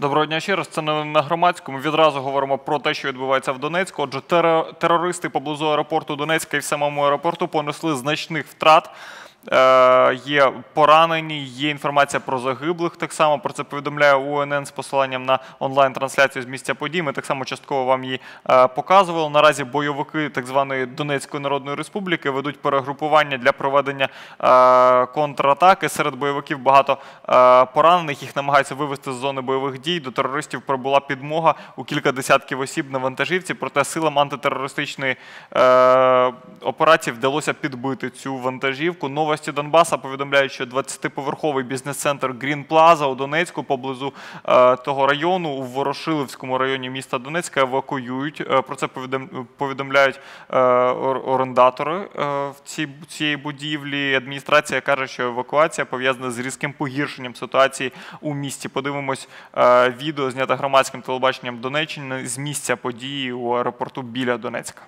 Доброго дня ще раз. Це не на громадському. Відразу говоримо про те, що відбувається в Донецьку. Отже, теро- терористи поблизу аеропорту Донецька і в самому аеропорту понесли значних втрат. Е, є поранені, є інформація про загиблих. Так само про це повідомляє УНН з посиланням на онлайн-трансляцію з місця подій. Ми так само частково вам її е, показували. Наразі бойовики так званої Донецької Народної Республіки ведуть перегрупування для проведення е, контратаки. Серед бойовиків багато поранених. Їх намагаються вивести з зони бойових дій. До терористів прибула підмога у кілька десятків осіб на вантажівці. Проте силам антитерористичної операції вдалося підбити цю вантажівку. Новості Донбаса повідомляють, що 20-поверховий бізнес-центр Green Plaza у Донецьку поблизу е, того району у Ворошилівському районі міста Донецька евакуюють. Е, Про це повідомляють е, орендатори в цієї будівлі. Адміністрація каже, що евакуація пов'язана з різким погіршенням ситуації у місті. Подивимось відео, знято громадським телебаченням Донеччини з місця події у аеропорту біля Донецька.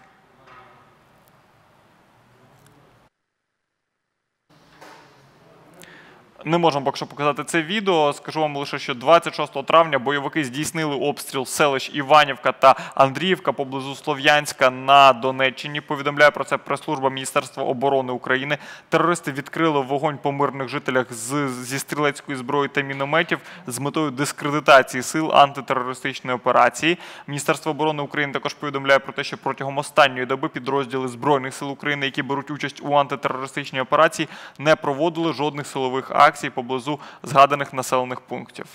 Не можемо поки що показати це відео. Скажу вам лише, що 26 травня бойовики здійснили обстріл селищ Іванівка та Андріївка поблизу Слов'янська на Донеччині. Повідомляє про це прес-служба Міністерства оборони України. Терористи відкрили вогонь по мирних жителях з, зі стрілецької зброї та мінометів з метою дискредитації сил антитерористичної операції. Міністерство оборони України також повідомляє про те, що протягом останньої доби підрозділи збройних сил України, які беруть участь у антитерористичній операції, не проводили жодних силових акцій поблизу згаданих населених пунктів.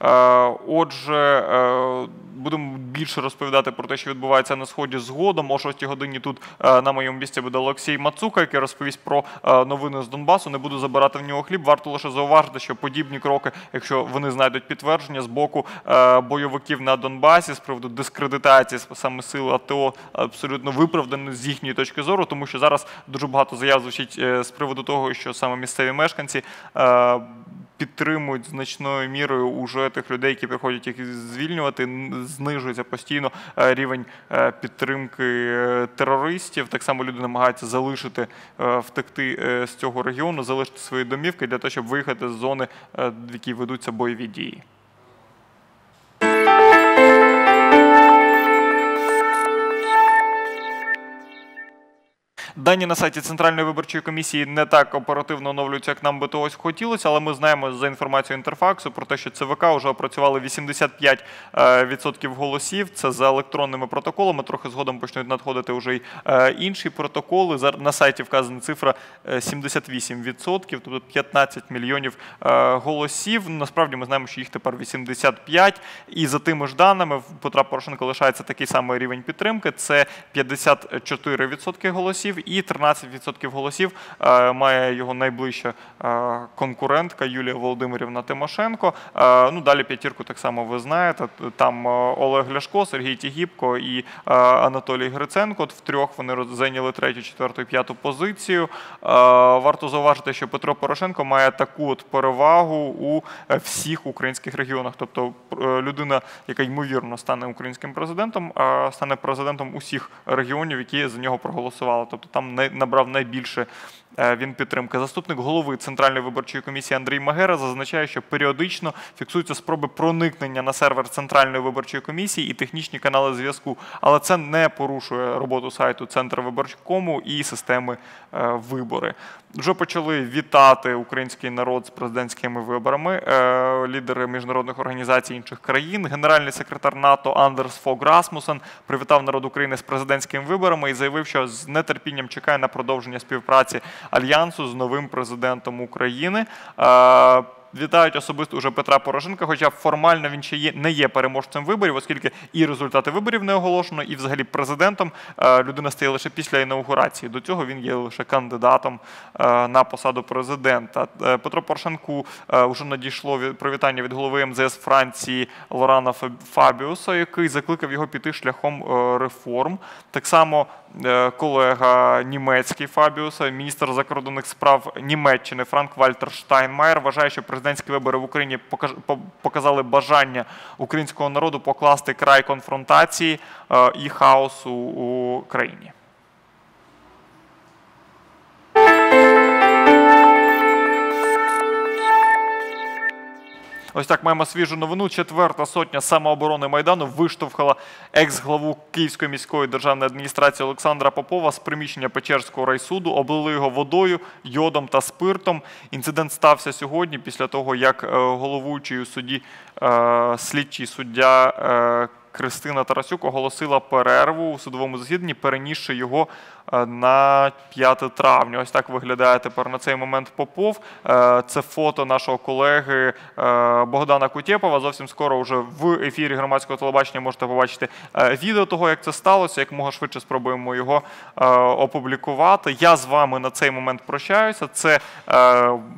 Е, Отже, е, будемо більше розповідати про те, що відбувається на сході згодом. О 6 годині тут е, на моєму місці буде Олексій Мацука, який розповість про е, новини з Донбасу. Не буду забирати в нього хліб. Варто лише зауважити, що подібні кроки, якщо вони знайдуть підтвердження з боку е, бойовиків на Донбасі з приводу дискредитації саме сил АТО, абсолютно виправдані з їхньої точки зору, тому що зараз дуже багато заяв звучить з приводу того, що саме місцеві мешканці. Підтримують значною мірою уже тих людей, які приходять їх звільнювати. Знижується постійно е, рівень е, підтримки е, терористів. Так само люди намагаються залишити, втекти з цього регіону, залишити свої домівки для того, щоб виїхати з зони, в якій ведуться бойові дії. Дані на сайті Центральної виборчої комісії не так оперативно оновлюються, як нам би того хотілося, але ми знаємо за інформацією інтерфаксу про те, що ЦВК вже опрацювали 85% е, голосів. Це за електронними протоколами. Трохи згодом почнуть надходити вже й е, інші протоколи. На сайті вказана цифра е, 78%, тобто 15 мільйонів е, голосів. Насправді ми знаємо, що їх тепер 85. І за тими ж даними Петра Порошенка лишається такий самий рівень підтримки. Це 54% голосів і 13% голосів е, має його найближча е, конкурентка Юлія Володимирівна Тимошенко. Е, Ну, далі п'ятірку так само ви знаєте. Там Олег Ляшко, Сергій Тігіпко і Анатолій Гриценко. От втрьох вони зайняли третю, четверту і п'яту позицію. Варто зауважити, що Петро Порошенко має таку от перевагу у всіх українських регіонах. Тобто людина, яка ймовірно стане українським президентом, стане президентом усіх регіонів, які за нього проголосували. Тобто там най- набрав найбільше е, він підтримки. Заступник голови Центральної виборчої комісії Андрій Магера зазначає, що періодично фіксуються спроби проникнення на сервер Центральної виборчої комісії і технічні канали зв'язку, але це не порушує роботу сайту Центр виборчкому і системи е, вибори. Вже почали вітати український народ з президентськими виборами. Е, Лідери міжнародних організацій інших країн. Генеральний секретар НАТО Андерс Фог Расмусен привітав народ України з президентськими виборами і заявив, що з нетерпінням чекає на продовження співпраці альянсу з новим президентом України. Вітають особисто уже Петра Порошенка, хоча формально він ще є, не є переможцем виборів, оскільки і результати виборів не оголошено, і взагалі президентом е, людина стає лише після інаугурації. До цього він є лише кандидатом е, на посаду президента. Е, Петро Порошенку вже надійшло привітання від голови МЗС Франції Лорана Фаб- Фабіуса, який закликав його піти шляхом реформ. Так само колега німецький Фабіуса, міністр закордонних справ Німеччини Франк Вальтер Штайнмаєр вважає, що президентські вибори в Україні показали бажання українського народу покласти край конфронтації е, і хаосу у країні. Ось так маємо свіжу новину. Четверта сотня самооборони майдану виштовхала екс-главу Київської міської державної адміністрації Олександра Попова з приміщення Печерського райсуду. Облили його водою, йодом та спиртом. Інцидент стався сьогодні після того, як е, головуючий у суді е, слідчий суддя. Кристина Тарасюк оголосила перерву у судовому засіданні, перенісши його е, на 5 травня. Ось так виглядає тепер на цей момент Попов. Е, Це фото нашого колеги е, Богдана Кутєпова. Зовсім скоро вже в ефірі громадського телебачення можете побачити відео того, як це сталося. Як мога швидше спробуємо його опублікувати. Я з вами на цей момент прощаюся. Це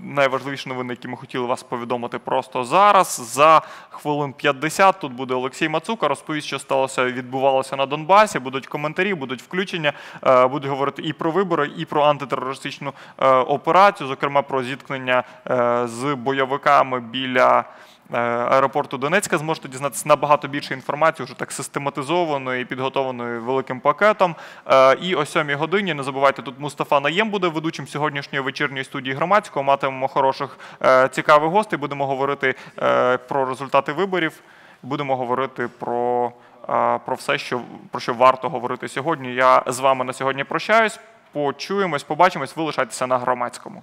найважливіші новини, які ми хотіли вас повідомити просто зараз. За хвилин 50 тут буде Олексій Мацука. Розповість, що сталося, відбувалося на Донбасі. Будуть коментарі, будуть включення, е, будуть говорити і про вибори, і про антитерористичну е, операцію, зокрема про зіткнення е, з бойовиками біля. Аеропорту Донецька зможете дізнатися набагато більше інформації, вже так систематизованої і підготованої великим пакетом. І о 7 годині не забувайте, тут Мустафа Наєм буде ведучим сьогоднішньої вечірньої студії громадського. Матимемо хороших цікавих гостей. Будемо говорити про результати виборів. Будемо говорити про, е, про все, що про що варто говорити сьогодні. Я з вами на сьогодні прощаюсь. Почуємось, побачимось. Ви лишайтеся на громадському.